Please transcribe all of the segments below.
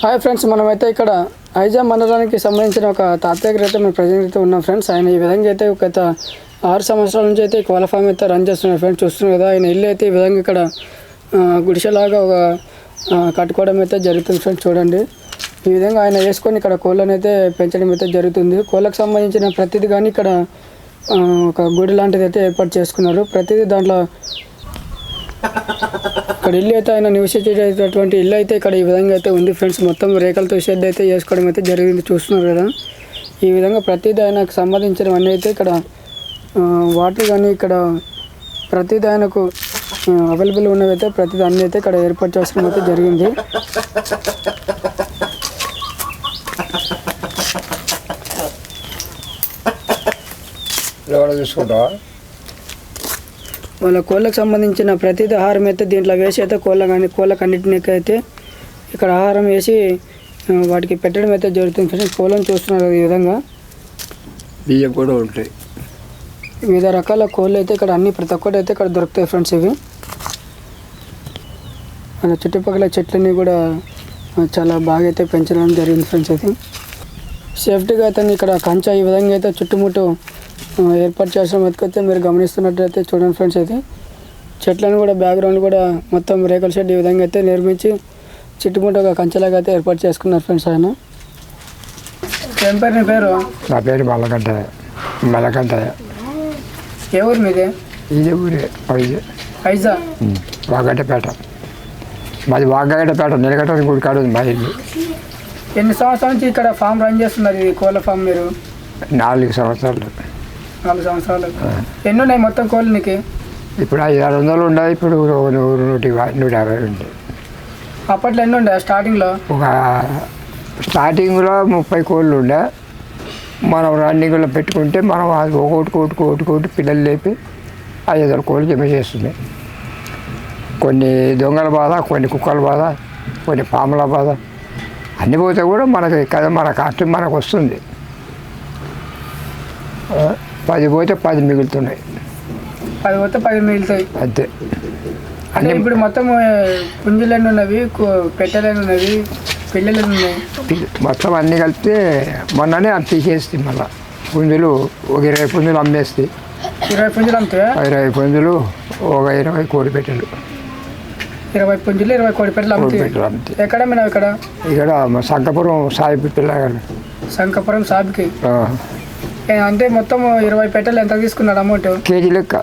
Hi friends మనమైతే ఇక్కడ ఐజా మండలానికి సంబంధించిన ఒక తాతయ్య అయితే మేము ప్రజెంట్ అయితే ఉన్నాం ఫ్రెండ్స్. ఆయన ఈ విధంగా అయితే ఒక గత ఆరు సంవత్సరాల నుంచి అయితే క్వాలిఫామ్ అయితే రన్ చేస్తున్నారు ఫ్రెండ్స్. చూస్తున్నారు కదా ఆయన ఇల్లు అయితే ఈ విధంగా ఇక్కడ గుడిసెలాగా ఒక కట్టుకోవడం అయితే జరుగుతుంది ఫ్రెండ్స్ చూడండి. ఈ విధంగా ఆయన వేసుకొని ఇక్కడ కోళ్ళని అయితే పెంచడం అయితే జరుగుతుంది. కోళ్ళకు సంబంధించిన ప్రతిదీ కానీ ఇక్కడ ఒక గుడి లాంటిది అయితే ఏర్పాటు చేసుకున్నారు. ప్రతిదీ దాంట్లో ఇక్కడ ఇల్లు అయితే ఆయన నివసించేటటువంటి ఇల్లు అయితే ఇక్కడ ఈ విధంగా అయితే ఉంది ఫ్రెండ్స్. మొత్తం రేఖలతో షెడ్ అయితే చేసుకోవడం అయితే జరిగింది. చూస్తున్నారు కదా. ఈ విధంగా ప్రతిదీ ఆయనకు సంబంధించినవన్నీ అయితే ఇక్కడ వాటర్ కానీ ఇక్కడ ప్రతిదీ ఆయనకు అవైలబుల్ ఉన్నవి అయితే ప్రతిదీ అన్నీ అయితే ఇక్కడ ఏర్పాటు చేసుకోవడం అయితే జరిగింది. ఎవరు చూసుకుంటావా వాళ్ళ కోళ్ళకు సంబంధించిన ప్రతిదీ ఆహారం అయితే దీంట్లో వేసి అయితే కోళ్ళ కానీ కోళ్ళకి అన్నింటికి అయితే ఇక్కడ ఆహారం వేసి వాటికి పెట్టడం అయితే జరుగుతుంది ఫ్రెండ్స్. కోళ్ళని చూస్తున్నారు ఈ విధంగా. బియ్యం కూడా ఉంటాయి. వివిధ రకాల కోళ్ళు అయితే ఇక్కడ అన్ని ప్రతి ఒక్కటి అయితే ఇక్కడ దొరుకుతాయి ఫ్రెండ్స్ ఇవి. మన చుట్టుపక్కల చెట్లన్నీ కూడా చాలా బాగా అయితే పెంచడం జరిగింది ఫ్రెండ్స్ అయితే సేఫ్టీగా అయితే ఇక్కడ కంచె ఈ విధంగా అయితే చుట్టుముట్టు ఏర్పాటు చేసిన వెతికైతే మీరు గమనిస్తున్నట్టయితే చూడండి ఫ్రెండ్స్ అయితే చెట్లను కూడా బ్యాక్గ్రౌండ్ కూడా మొత్తం రేకుల షెడ్ ఈ విధంగా అయితే నిర్మించి చుట్టుముట్టు ఒక కంచెలాగా అయితే ఏర్పాటు చేసుకున్నారు ఫ్రెండ్స్ ఆయన. ఏం పేరు నీ పేరు? నా పేరు మల్లగడ్డ మల్లగడ్డ ఏ ఊరు మీదే? ఇది ఊరే ఇది ఐజా వాగడ్డపేట మాది వాగడ్డపేట నిలగట్ట గుడి కాడ మా ఇల్లు. ఎన్ని సంవత్సరాల నుంచి ఇక్కడ ఫామ్ రన్ చేస్తున్నారు ఈ కోళ్ళ ఫామ్ మీరు? నాలుగు సంవత్సరాలు. నాలుగు సంవత్సరాలు. ఎన్ని ఉన్నాయి మొత్తం కోళ్ళు నీకు ఇప్పుడు ఐదు ఆరు వందలు ఉన్నాయి ఇప్పుడు నూరు నూట నూట యాభై ఉంది. అప్పట్లో ఎన్ని ఉండే స్టార్టింగ్లో? ఒక స్టార్టింగ్లో ముప్పై కోళ్ళు ఉండే. మనం రన్నింగ్లో పెట్టుకుంటే మనం అది ఒకటి కోటి కోటి కోటి పిల్లలు లేపి ఐదు వందల కోళ్ళు జమ చేస్తుంది. కొన్ని దొంగల బాధ కొన్ని కుక్కల బాధ కొన్ని పాముల బాధ. అన్ని పోతే కూడా మనకి కదా మన కష్టం మనకు వస్తుంది. పది పోతే పది మిగులుతున్నాయి. పది పోతే పది మిగులుతాయి. అంతే. అంటే ఇప్పుడు మొత్తం ఏ, పుంజులు ఎన్ని ఉన్నవి కు- పెట్టెలు ఎన్ని ఉన్నవి పిల్లలు ఉన్నాయి. పిల్ల- మొత్తం అన్నీ కలిపితే మొన్ననే అది తీసేస్తే మళ్ళీ. పుంజులు ఒక ఇరవై పుంజులు అమ్మేస్తే. ఇరవై పుంజులు అమ్మితే? ఇరవై పుంజులు ఒక ఇరవై కోడి పెట్టెలు. ఇరవై పుంజులు ఇరవై కోడి పెట్టెలు అమ్ముతాయి ఎక్కడ మీరు ఇక్కడ? ఇక్కడ సంకపురం సాయి పిల్లగారు శంకపురం సాబ్కి ఏ, అంటే మొత్తం ఇరవై పెట్టెలు ఎంత తీసుకున్నాడు అమౌంట్? కేజీ లెక్క.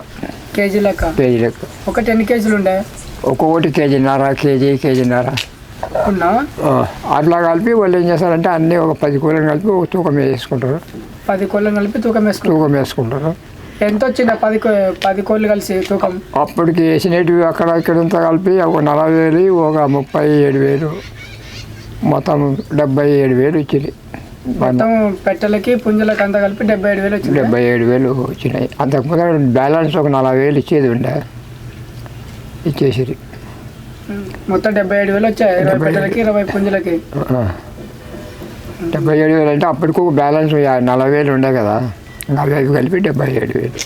కేజీ లెక్క? కేజీ లెక్క. ఒకటి ఎన్ని కేజీలు ఉండే? ఒక్కొక్కటి కేజీన్నర కేజీ కేజీన్నర. ఉన్నా అట్లా కలిపి వాళ్ళు ఏం చేస్తారంటే అన్నీ ఒక పది కూరలు కలిపి ఒక తూకం వేసుకుంటారు. పది కోళ్ళని కలిపి తూకం వేసుకున్నాం తూకం వేసుకుంటారు. ఎంత వచ్చింది ఆ పది కో- పది కోళ్ళు కలిసి తూకం? అప్పటికి వేసినవి అక్కడ ఇక్కడంతా కలిపి ఒక నలభై వేలు ఒక ముప్పై ఏడు వేలు. మొత్తం డెబ్బై ఏడు వేలు వచ్చింది మొత్తం పెట్టెలకి పుంజులకి అంతా కలిపి డెబ్బై ఏడు వేలు వచ్చింది? డెబ్బై ఏడు వేలు వచ్చినాయి. అంతకుముందు బ్యాలెన్స్ ఒక నలభై వేలు ఇచ్చేది ఉండే. ఇచ్చేసిరి మొత్తం డెబ్బై ఏడు వేలు వచ్చాయి. ఇరవై పెట్టెలకి ఇరవై పుంజులకి. డెబ్బై ఏడు వేలు అంటే అప్పటికి ఒక బ్యాలెన్స్ నలభై వేలు ఉండే కదా. నలభై ఐదు కలిపి డెబ్బై ఏడు వేలు.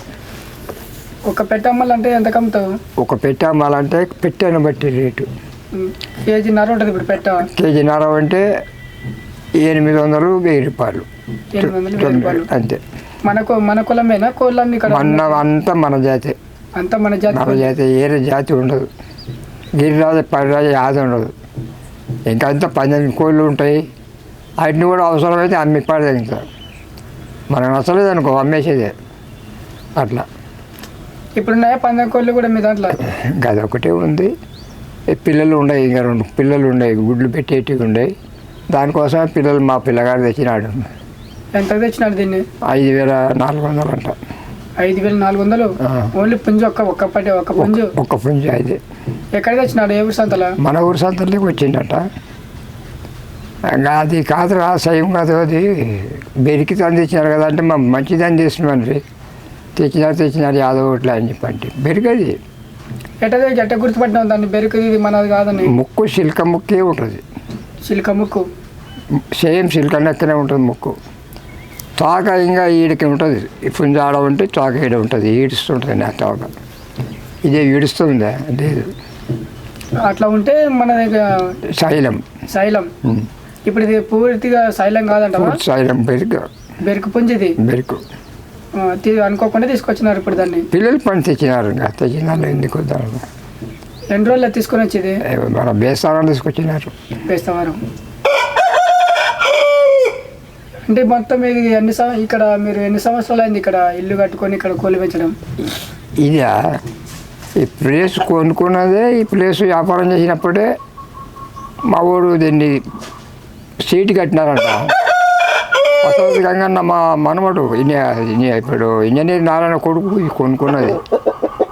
ఒక పెట్టె అమ్మాలంటే ఎంత కమ్ముతావు? ఒక పెట్టె అమ్మాలంటే పెట్టెను బట్టి రేటు. ఉమ్, కేజీన్నర ఉంటుంది ఇప్పుడు పెట్ట. కేజీన్నర అంటే ఎనిమిది వందలు వెయ్యి రూపాయలు. అంతే. మనకు మన కులమేనా? కోళ్ళన్ని మన అంతా మన జాతి. అంతా మన జాతి మన జాతి ఏరే జాతి ఉండదు. గిరిరాజు పరిరాజు యాది ఉండదు. ఇంకా అంతా పద్దెనిమిది కోళ్ళు ఉంటాయి. వాటిని కూడా అవసరమైతే అమ్మి పడదు ఇంకా మనకు నచ్చలేదు అనుకో అమ్మేసేదే. అట్లా. ఇప్పుడున్నాయా పందెం కోళ్ళు కూడా మీ దాంట్లో? గది ఒకటే ఉంది. పిల్లలు ఉన్నాయి ఇంకా రెండు పిల్లలు ఉన్నాయి గుడ్లు పెట్టేటివి ఉన్నాయి దానికోసం పిల్లలు మా పిల్లగాడు తెచ్చినాడు. ఎంత తెచ్చినాడు దీన్ని? ఐదు వేల నాలుగు వందలు అంట. ఐదు వేలు నాలుగు వందలు. ఓన్లీ పుంజు ఒక్క ఒక్క పట్టే ఒక్క పుంజు? ఒక్క పుంజు అయితే ఎక్కడ తెచ్చినాడు? ఏ ఊరు సంతలా? మన ఊరు సంతలోకి వచ్చిందట అది కాదురా సయం కాదు అది బెరికి తెచ్చినారు కదా అంటే మా మంచిదని తెచ్చినామండి తెచ్చినారు తెచ్చినారు యాదవ్ ఇట్లా అని చెప్పండి. బెరికది ఎట్ట ఎట్ట గుర్తుపట్టినావు దాన్ని? బెరుకుది మనది కాదని? ముక్కు సిల్క ముక్కే ఉంటుంది. చిలుక ముక్కు. సేమ్ సిల్క లెక్కనే ఉంటుంది ముక్కు. తోక ఇంకా ఈడికి ఉంటుంది. పుంజ ఆడ ఉంటే తోక ఈడ ఉంటుంది. ఈడుస్తుంటుంది నా తోక. ఇదే ఈడుస్తుందా? లేదు. అట్లా ఉంటే మన శైలం. శైలం. ఇప్పుడు ఇది పూర్తిగా శైలం కాదంటవా? సాయం బెరుకు. బెరుకు పుంజిది? బెరుకు. అనుకోకుండా తీసుకొచ్చినారు ఇప్పుడు దాన్ని. పిల్లలు పని తెచ్చినారు ఇంకా. తెచ్చినారు ఎందుకు దాని ఎన్ని రోజులు తీసుకొని వచ్చేది? మన బేస్తారాలు తీసుకొచ్చినారు. బేస్తవారం అంటే మొత్తం ఇది ఎన్ని ఇక్కడ మీరు ఎన్ని సంవత్సరాలు అయింది ఇక్కడ ఇల్లు కట్టుకొని ఇక్కడ కోళ్ళు పెంచడం? ఇదా ఈ ప్లేస్ కొనుక్కున్నదే ఈ ప్లేస్ వ్యాపారం చేసినప్పుడే మా ఊరు దీన్ని సీటు కట్టినారంట. వసతి గంగన్న మా మనమడు ఇప్పుడు ఇంజనీర్ నారాయణ కొడుకు ఇది కొనుక్కున్నది.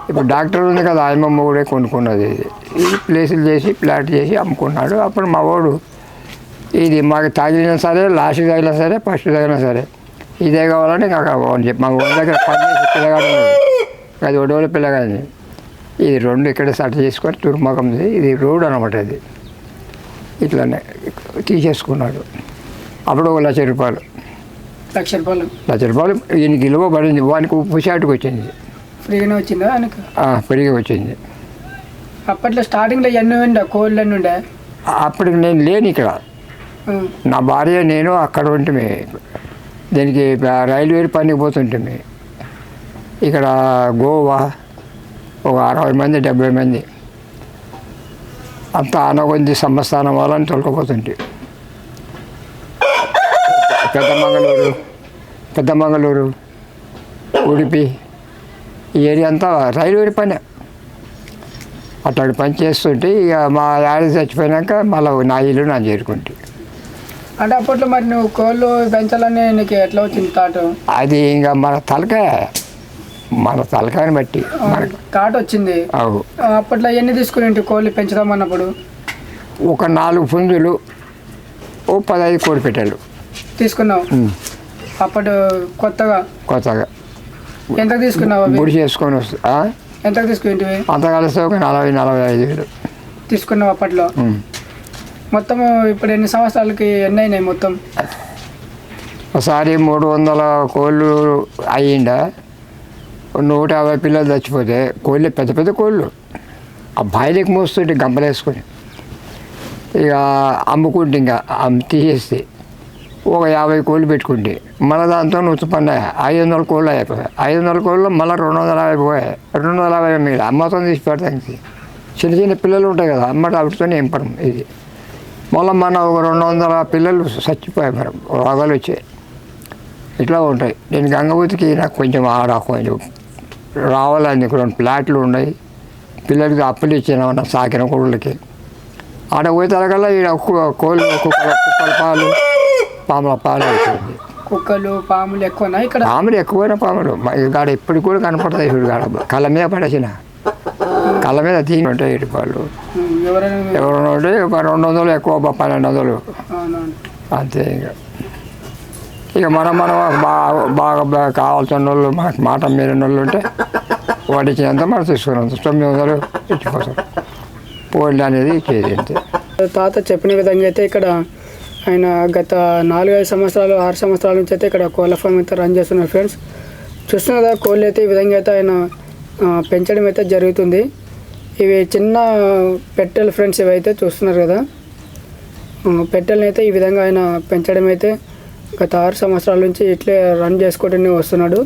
ఇప్పుడు డాక్టర్ ఉంది కదా ఆయమ్మ కూడా కొనుక్కున్నది. ఇది ఈ ప్లేసులు చేసి ప్లాట్ చేసి అమ్ముకున్నాడు. అప్పుడు మా వాడు ఇది మాకు తగిలినా సరే లాస్ట్ తగిలినా సరే ఫస్ట్ తగిలినా సరే. ఇదే కావాలని ఇంకా అని చెప్పి మా ఊరి దగ్గర పని చేసి పిల్లగాడు అది ఒడవల పిల్లగాని ఇది రెండు ఇక్కడ సెట్ చేసుకొని తుర్మకంది ఇది రోడ్ అనమాట ఇది. ఇట్లానే తీసేసుకున్నాడు. అప్పుడు ఒక లక్ష రూపాయలు. లక్ష రూపాయలు. లక్ష రూపాయలు ఈయనకి పడింది. వానికి ఉప్పు వచ్చింది. ఫ్రీగానే వచ్చిందా ఆయనకు? ఆ, పెరిగి వచ్చింది. అప్పట్లో స్టార్టింగ్లో ఎన్ని ఉండే? కోళ్ళు ఎన్ని ఉండే? అప్పటికి నేను లేను ఇక్కడ. నా భార్య నేను అక్కడ ఉంటుమే. దీనికి రైల్వే పనికి పోతుంటుమే. ఇక్కడ గోవా ఒక అరవై మంది డెబ్బై మంది. అంత అనగొంది సంస్థానం వాళ్ళని తొలకపోతుంటే పెద్దమంగళూరు పెద్దమంగళూరు ఉడిపి ఈ ఏరియా అంతా రైల్వే పని. అట్లాంటి పని చేస్తుంటే ఇక మా యాడ చచ్చిపోయినాక మళ్ళీ నా ఇల్లు నా చేరుకుంటే. అంటే అప్పట్లో మరి నువ్వు కోళ్ళు పెంచాలని నీకు ఎట్లా వచ్చింది థాట్ అది ఇంకా మన తలకాయ మన తలకాయని బట్టి. మనకు థాట్ వచ్చింది. అవు అప్పట్లో ఎన్ని తీసుకుని కోళ్ళు పెంచుదాం అన్నప్పుడు? ఒక నాలుగు పుంజులు ఓ పదహైదు కోడి పెట్టాలు. తీసుకున్నావు? అప్పుడు కొత్తగా? కొత్తగా. ఎంతకు తీసుకున్నావు గుడి చేసుకొని వస్తా ఆ? ఎంతకు తీసుకుంటివి అంత కలిసి ఒక నలభై నలభై ఐదు వేలు. తీసుకున్నావు అప్పట్లో. మొత్తం ఇప్పుడు ఎన్ని సంవత్సరాలకి ఎన్ని అయినాయి మొత్తం? ఒకసారి మూడు వందల కోళ్ళు అయ్యిండా? నూట యాభై పిల్లలు చచ్చిపోతే కోళ్ళు పెద్ద పెద్ద కోళ్ళు. ఆ బాయిలకి మోస్తుంటే గంపలేసుకొని. ఇక అమ్ముకుంటే ఇంకా అమ్ తీసేస్తే ఒక యాభై కోళ్ళు పెట్టుకుంటే మళ్ళీ దాంతో ఉత్పన్నాయి ఐదు వందల కోళ్ళు అయిపోయాయి. ఐదు వందల కోళ్ళు మళ్ళీ రెండు వందల యాభై పోయాయి. రెండు వందల యాభై మిగిలి అమ్మతో తీసి పెడతానికి. చిన్న చిన్న పిల్లలు ఉంటాయి కదా అమ్మట వాటితో నింపడం ఇది. మళ్ళీ మన ఒక రెండు వందల పిల్లలు చచ్చిపోయాయి మరి రోగాలు వచ్చాయి. ఇట్లా ఉంటాయి. నేను గంగవతికి నాకు కొంచెం ఆడ కొంచెం రావాలని ఇక్కడ రెండు ప్లాట్లు ఉన్నాయి. పిల్లలకి అప్పులు ఇచ్చిన సాకిన కోళ్ళకి ఆడ పోయి తరగల ఈడ కోళ్ళు కుక్కల కుక్కల పాలు పాముల పాలు అవుతుంది కుక్కలు పాములు ఎక్కువనా ఇక్కడ? పాములు ఎక్కువైన పాములు. గాడ ఎప్పుడు కూడా కనపడతాయి ఇప్పుడు గాడ కళ్ళ మీద పడేసిన. కళ్ళ మీద తీని ఉంటాయి ఇటుపాలు ఎవరైనా ఉంటే ఒక రెండు వందలు ఎక్కువ పన్నెండు వందలు. అంతే ఇక. ఇక మనం మనం బాగా బాగా బాగా కావాల్సిన వాళ్ళు మాకు మాట మీద వాళ్ళు ఉంటే వాటిచ్చినంత మనం తీసుకున్నాం తొమ్మిది వందలు ఇచ్చిపోతాం. పోళ్ళు అనేది ఇచ్చేది అంతే. తాత చెప్పిన విధంగా అయితే ఇక్కడ ఆయన గత నాలుగైదు సంవత్సరాలు ఆరు సంవత్సరాల నుంచి అయితే ఇక్కడ కోళ్ళ ఫామ్ అయితే రన్ చేస్తున్నారు ఫ్రెండ్స్. చూస్తున్నారు కదా కోళ్ళు అయితే ఈ విధంగా అయితే ఆయన పెంచడం అయితే జరుగుతుంది. ఇవి చిన్న పెట్టెలు ఫ్రెండ్స్ ఇవైతే చూస్తున్నారు కదా. పెట్టెలను అయితే ఈ విధంగా ఆయన పెంచడం అయితే గత ఆరు సంవత్సరాల నుంచి ఇట్లే రన్ చేసుకుంటూనే వస్తున్నాడు.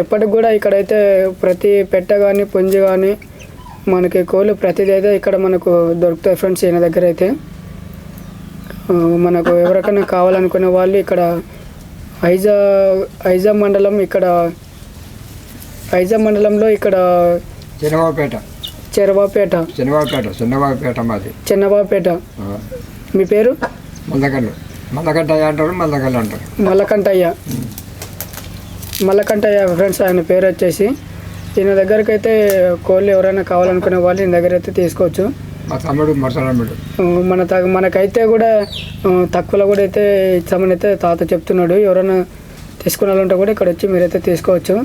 ఎప్పటికి కూడా ఇక్కడైతే ప్రతి పెట్టె కానీ పుంజి కానీ మనకి కోళ్ళు ప్రతిదీ అయితే ఇక్కడ మనకు దొరుకుతాయి ఫ్రెండ్స్ ఈయన దగ్గర అయితే. మనకు ఎవరికైనా కావాలనుకునే వాళ్ళు ఇక్కడ ఐజా ఐజా మండలం ఇక్కడ ఐజా మండలంలో ఇక్కడ చిన్నబాబుపేట చెరబాపేట చిన్నబాబుపేట చిన్నబాబుపేట మాది. చిన్నబాపేట మీ పేరు? మందకల్లు మందకట్ట అంటారు మందకల్లు అంటారు. మల్లకంటయ్య మల్లకంటయ్య ఫ్రెండ్స్ ఆయన పేరు వచ్చేసి. ఈయన దగ్గరికి అయితే కోళ్ళు ఎవరైనా కావాలనుకునే వాళ్ళు ఈయన దగ్గర అయితే తీసుకోవచ్చు. మా తమ్ముడు మన త మనకైతే కూడా తక్కువలో కూడా అయితే ఇచ్చామని అయితే తాత చెప్తున్నాడు. ఎవరైనా తీసుకునే ఉంటే కూడా ఇక్కడ వచ్చి మీరైతే తీసుకోవచ్చు.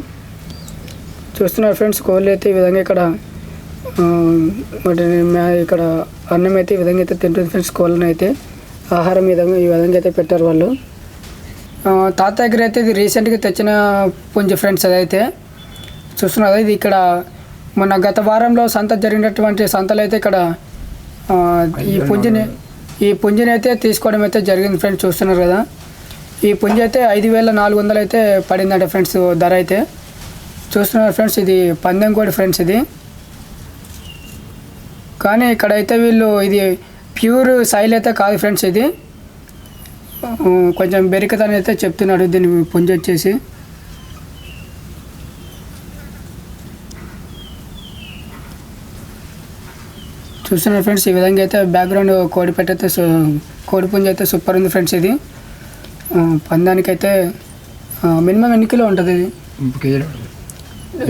చూస్తున్నారు ఫ్రెండ్స్ కోళ్ళు అయితే ఈ విధంగా ఇక్కడ వాటిని ఇక్కడ అన్నం అయితే ఈ విధంగా అయితే తింటుంది ఫ్రెండ్స్ కోళ్ళని అయితే ఆహారం ఈ విధంగా ఈ విధంగా అయితే పెట్టారు వాళ్ళు. తాత దగ్గర అయితే ఇది రీసెంట్గా తెచ్చిన పుంజు ఫ్రెండ్స్ అదైతే. చూస్తున్నారు ఇది ఇక్కడ మొన్న గత వారంలో సంత జరిగినటువంటి సంతలో అయితే ఇక్కడ ఈ పుంజుని ఈ పుంజుని అయితే తీసుకోవడం అయితే జరిగింది ఫ్రెండ్స్ చూస్తున్నారు కదా. ఈ పుంజు అయితే ఐదు వేల నాలుగు వందలు అయితే పడిందంట ఫ్రెండ్స్ ధర అయితే. చూస్తున్నారు ఫ్రెండ్స్ ఇది పందెం కోడి ఫ్రెండ్స్ ఇది. కానీ ఇక్కడైతే వీళ్ళు ఇది ప్యూర్ సైల్ అయితే కాదు ఫ్రెండ్స్ ఇది. కొంచెం బెరికతని అయితే చెప్తున్నాడు దీని పుంజు వచ్చేసి. చూస్తున్నారు ఫ్రెండ్స్ ఈ విధంగా అయితే బ్యాక్గ్రౌండ్ కోడి పెట్ట అయితే సు- కోడి పుంజు అయితే సూపర్ ఉంది ఫ్రెండ్స్ ఇది. పందానికైతే మినిమం ఎన్ని కిలో ఉంటుంది ఇది?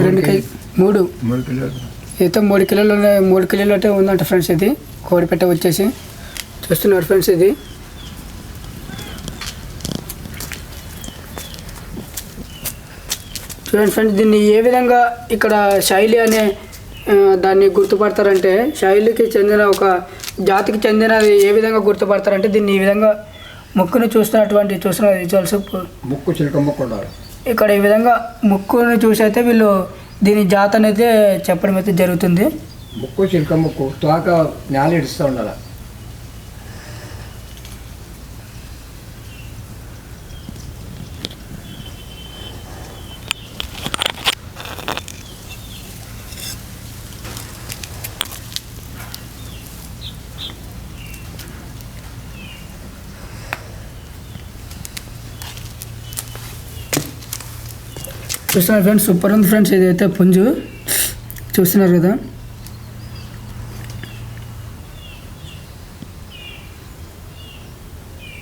రెండు కేజీ మూడు. మూడు కిలోలు. అయితే మూడు కిలోలు మూడు కిలోలు అయితే ఉందంట ఫ్రెండ్స్ ఇది. కోడి పెట్ట వచ్చేసి. చూస్తున్నారు ఫ్రెండ్స్ ఇది. చూడండి ఫ్రెండ్స్ దీన్ని ఏ విధంగా ఇక్కడ శైలి అనే దాన్ని గుర్తుపడతారంటే శైలికి చెందిన ఒక జాతికి చెందినది ఏ విధంగా గుర్తుపడతారంటే దీన్ని ఈ విధంగా ముక్కును చూస్తున్నటువంటి చూస్తున్న విజువల్స్ ముక్కు చిలక ముక్కు ఇక్కడ ఈ విధంగా ముక్కుని చూసి అయితే వీళ్ళు దీని జాతి అనేది చెప్పడం అయితే జరుగుతుంది. ముక్కు చిలక ముక్కు తోక నేల ఇడుస్తూ ఉండాలి? చూస్తున్నారు ఫ్రెండ్స్ సూపర్ ఉంది ఫ్రెండ్స్ ఇదైతే పుంజు. చూస్తున్నారు కదా.